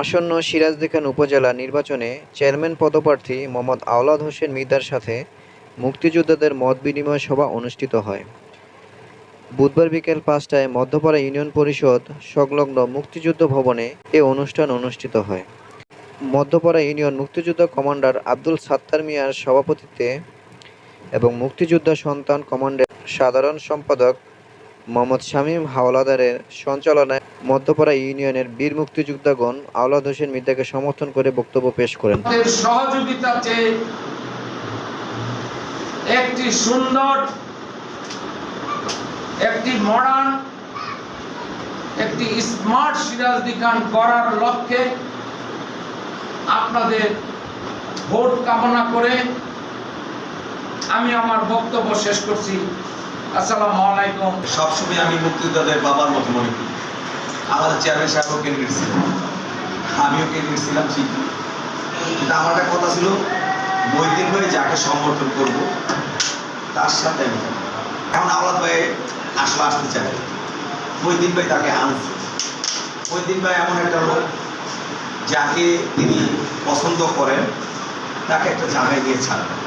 আসন্ন সিরাজদিখান উপজেলা নির্বাচনে চেয়ারম্যান পদপ্রার্থী মোহাম্মদ আওলাদ হোসেন মির্জার সাথে মুক্তিযোদ্ধাদের মত বিনিময় সভা অনুষ্ঠিত হয়। বুধবার বিকেল পাঁচটায় মধ্যপাড়া ইউনিয়ন পরিষদ সংলগ্ন মুক্তিযুদ্ধ ভবনে এ অনুষ্ঠান অনুষ্ঠিত হয়। মধ্যপাড়া ইউনিয়ন মুক্তিযোদ্ধা কমান্ডার আব্দুল সাত্তার মিয়ার সভাপতিত্বে এবং মুক্তিযোদ্ধা সন্তান কমান্ডের সাধারণ সম্পাদক মোহাম্মদ শামীম হাওলাদারের সঞ্চালনায় মধ্যপাড়া ইউনিয়নের বীর মুক্তিযোদ্ধাগণ আওলাদ হোসেন মির্জাকে সমর্থন করে বক্তব্য পেশ করেন। একটি সুন্দর, একটি মডার্ন একটি স্মার্ট সিরাজদি খান করার লক্ষ্যে আপনাদের ভোট কামনা করে আমি আমার বক্তব্য শেষ করছি। আসসালামু আলাইকুম। সবসময় আমি মুক্তিযোদ্ধাদের বাবার মতো মনে করি। আমাদের চেয়ারম্যান সাহেবও ক্যান্ডিডেট ছিলেন আমিও ক্যান্ডিডেট ছিলাম ঠিক। কিন্তু আমার একটা কথা ছিল মৈদিন ভাই যাকে সমর্থন করব, তার সাথে আমি। এখন আওলাদ ভাই আসলে আসতে চায়। মৈদিন ভাই তাকে আনছে। মৈদিন ভাই এমন একটা লোক, যাকে তিনি পছন্দ করেন, তাকে একটা জায়গায় নিয়ে ছাড়বেন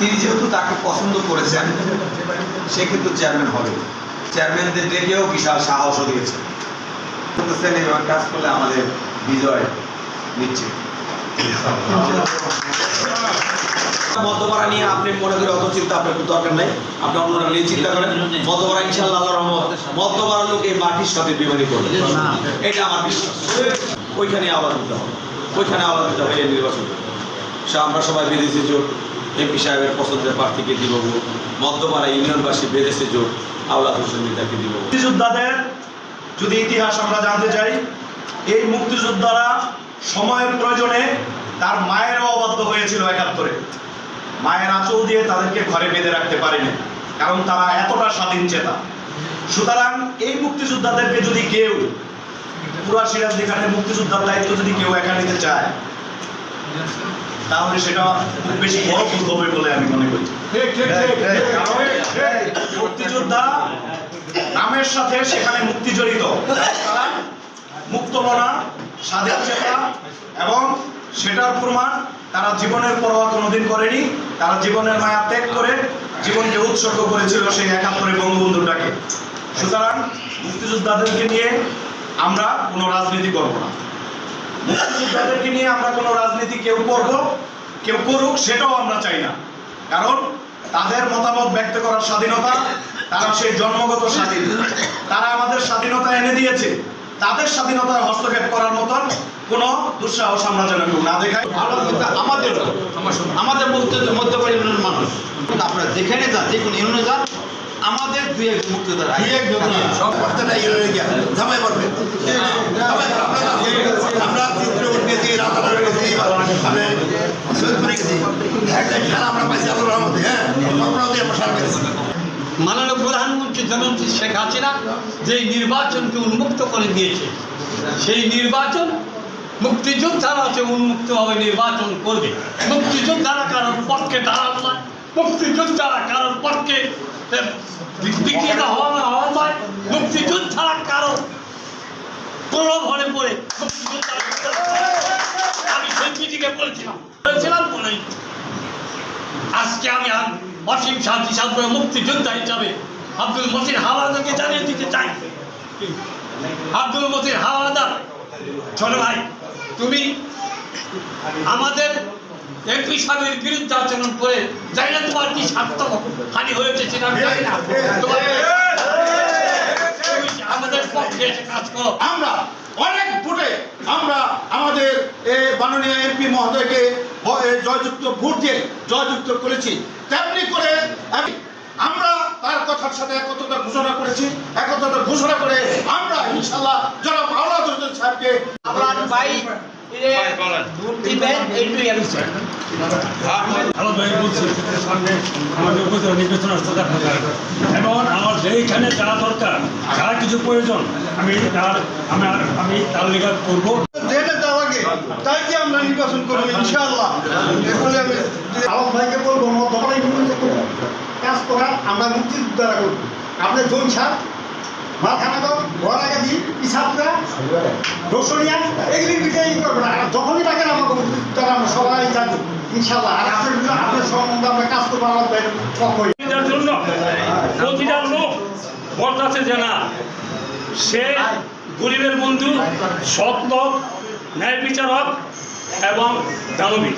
তিনি যেহেতু তাকে পছন্দ করেছেন, সে কিন্তু চেয়ারম্যান হবে। চেয়ারম্যানদের ডেকেও বিশাল সাহসও দিয়েছে। কাজ করলে আমাদের বিজয় নিশ্চিত মধ্যপাড়া নিয়ে আপনি মনে অত চিন্তা আপনার দরকার নাই। আপনি অন্যরা নিয়ে চিন্তা করেন। মধ্যপাড়া ইনশাল্লাহ আল্লাহ রহমত। মধ্যপাড়ার লোক এই মাটির সাথে বিমানি করবে। এটা আমার বিশ্বাস। ওইখানে আবার দিতে হবে। ওইখানে আবার দিতে হবে এই নির্বাচন। আমরা সবাই বেঁধেছি জোট। এমপি সাহেবের পছন্দের প্রার্থীকে দিব। মধ্যপাড়া ইউনিয়নবাসী বেঁধেছে জোট, আওলাদ হোসেন মিতাকে দিব মুক্তিযোদ্ধাদের যদি ইতিহাস আমরা জানতে চাই, এই মুক্তিযোদ্ধারা সময়ের প্রয়োজনে তার মায়েরও অবাধ্য হয়েছিল একাত্তরে মায়ের আঁচল দিয়ে তাদেরকে ঘরে বেঁধে রাখতে পারেনি, কারণ তারা এতটা স্বাধীন চেতা সুতরাং এই মুক্তিযোদ্ধাদেরকে যদি কেউ, পুরা সিরাজদি খানের মুক্তিযোদ্ধার দায়িত্ব যদি কেউ একা নিতে চায় তাহলে সেটা খুব বেশি বড় ভুল হবে বলে আমি মনে করি। মুক্তিযোদ্ধা নামের সাথে সেখানে মুক্তি জড়িত। তারা মুক্তমনা স্বাধীন চেতা এবং সেটার প্রমাণ তারা জীবনের পরোয়া কোনোদিন করেনি তারা জীবনের মায়া ত্যাগ করে জীবনকে উৎসর্গ করেছিল সেই একাত্তরে বঙ্গবন্ধুটাকে। সুতরাং মুক্তিযোদ্ধাদেরকে নিয়ে আমরা কোনো রাজনীতি করব না। মুক্তিযোদ্ধাদেরকে নিয়ে আমরা কোনো রাজনীতি কেউ করব কেউ করুক সেটাও আমরা চাই না। কারণ তাদের মতামত ব্যক্ত করার স্বাধীনতা তারা সেই জন্মগত স্বাধীন। তারা আমাদের স্বাধীনতা এনে দিয়েছে। তাদের স্বাধীনতায় হস্তক্ষেপ করার মতন কোনো দুঃসাহস আমরা যেন কেউ না দেখাই। ভালোবাসা আমাদের আমাদের মধ্যে মধ্যপাড়া ইউনিয়নের মানুষ। আপনারা যেখানে যান যে কোনো ইউনিয়নে যান। আমাদের দুই এক মুক্তিযোদ্ধা দুই এক সব প্রত্যেকটা ইউনিয়নে গিয়া জামাই পারবে আমরা চিত্রকূট গেছি রাতারপুর গেছি আমরা সৈয়দপুরে গেছি একটা খেলা আমরা পাইছি আল্লাহ রহমতে হ্যাঁ আপনারাও আমরা সারা পেয়েছি মাননীয় প্রধানমন্ত্রী জননেত্রী শেখ হাসিনা যে নির্বাচনকে উন্মুক্ত করে দিয়েছে সেই নির্বাচন মুক্তিযোদ্ধারা যে উন্মুক্তভাবে নির্বাচন করবে মুক্তিযোদ্ধারা কারোর পক্ষে দাঁড়ানো নয় মুক্তিযোদ্ধারা কারোর পক্ষে এ, বিকৃত হওয়া হওয়া নয় মুক্তিযোদ্ধারা কারও প্রলোভনে পড়ে আমি শহীদকে বলেছিলাম বলেছিলাম বলেই আজকে আম- অসীম শান্তি সাধনা মুক্তিযোদ্ধা হিসাবে আব্দুল মসির হাওয়াদাকে জানিয়ে দিতে চাই। আব্দুল মসির হাওয়াদার ছোট ভাই তুমি আমাদের এমপি সাহেবের বিরুদ্ধে আচরণ করে জানি না তোমার কি স্বার্থ হানি হয়েছে সেটা আমাদের পক্ষে কাজ করো। আমরা অনেক ভোটে আমরা আমাদের এ, মাননীয় এমপি মহোদয়কে জয়যুক্ত ভোট দিয়ে জয়যুক্ত করেছি। তেমনি করে আমি আমরা তার কথার সাথে একত্রতা ঘোষণা করেছি। একত্রতা ঘোষণা করে আমরা ইনশাল্লাহ জনাব আওলাদ হোসেন সাহেবকে আপনার ভাই ভালো ভাই বলছি সামনে আমাদের উপজেলা নির্বাচন আসতে দেখা এবং আমার যেইখানে যা দরকার যা কিছু প্রয়োজন আমি তার আমি আমি তার লেখা করব। তাই আমরা নির্বাচন করব? ইনশাআল্লাহ। আমি আলম ভাইকে বলব মধ্যপাড়া ইউনিয়নে কাজ করার আমরা মুক্তিযোদ্ধারা করব। আপনি জোন সার মাথানাগর গোয়ালাগাদি ইসাপুরা রসুনিয়া এগুলির বিষয়ে ই আর যখনই ডাকেন আমাকে তারা আমরা সবাই জানব ইনশাল্লাহ আর আপনার আপনার সম্বন্ধে আমরা কাজ করব আমাদের জন্য প্রতিটা লোক বলতেছে যে না সে গরিবের বন্ধু সৎ লোক ন্যায় বিচারক এবং দানবী।